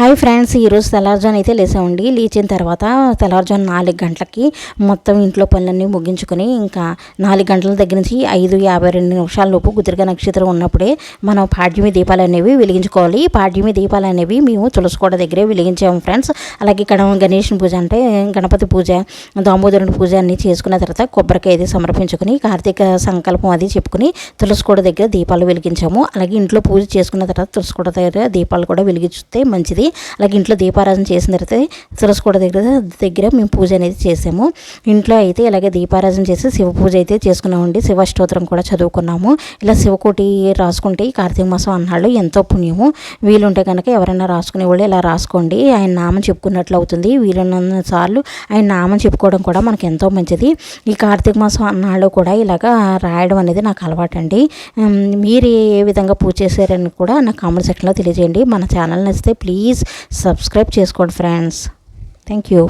Hi friends ఈరోజు తెల్లారుజాను అయితే లేసామండి లేచిన తర్వాత తెల్లారుజాను నాలుగు గంటలకి మొత్తం ఇంట్లో పనులన్నీ ముగించుకొని ఇంకా నాలుగు గంటల దగ్గర నుంచి ఐదు యాభై రెండు నిమిషాల లోపు గుదిరిగా నక్షత్రం ఉన్నప్పుడే మనం పాడ్యమి దీపాలు అనేవి వెలిగించుకోవాలి. పాడ్యమి దీపాలు అనేవి మేము తులసికోట దగ్గరే వెలిగించాము ఫ్రెండ్స్. అలాగే ఇక్కడ గణేష్ పూజ అంటే గణపతి పూజ దామోదరుని పూజ అన్నీ చేసుకున్న తర్వాత కొబ్బరికాయ అది సమర్పించుకొని కార్తీక సంకల్పం అది చెప్పుకుని తులసికోట దగ్గర దీపాలు వెలిగించాము. అలాగే ఇంట్లో పూజ చేసుకున్న తర్వాత తులసికోట దగ్గర దీపాలు కూడా వెలిగిస్తే మంచిది. అలాగే ఇంట్లో దీపారాధన చేసిన తర్వాత తులసికోట దగ్గర దగ్గర మేము పూజ అనేది చేసాము. ఇంట్లో అయితే ఇలాగే దీపారాధన చేసి శివ పూజ అయితే చేసుకున్నామండి. శివ స్తోత్రం కూడా చదువుకున్నాము. ఇలా శివకోటి రాసుకుంటే కార్తీక మాసం అన్నాళ్ళు ఎంతో పుణ్యము. వీలుంటే కనుక ఎవరైనా రాసుకునే వాళ్ళు ఇలా రాసుకోండి. ఆయన నామం చెప్పుకున్నట్లు అవుతుంది. వీలున్న సార్లు ఆయన నామం చెప్పుకోవడం కూడా మనకి ఎంతో మంచిది. ఈ కార్తీక మాసం అన్నాళ్ళు కూడా ఇలాగా రాయడం అనేది నాకు అలవాటండి. అండి మీరు ఏ విధంగా పూజ చేశారని కూడా నాకు కామెంట్ సెక్షన్లో తెలియజేయండి. మన ఛానల్ నచ్చితే ప్లీజ్ సబ్స్క్రైబ్ చేసుకోండి ఫ్రెండ్స్. Thank you.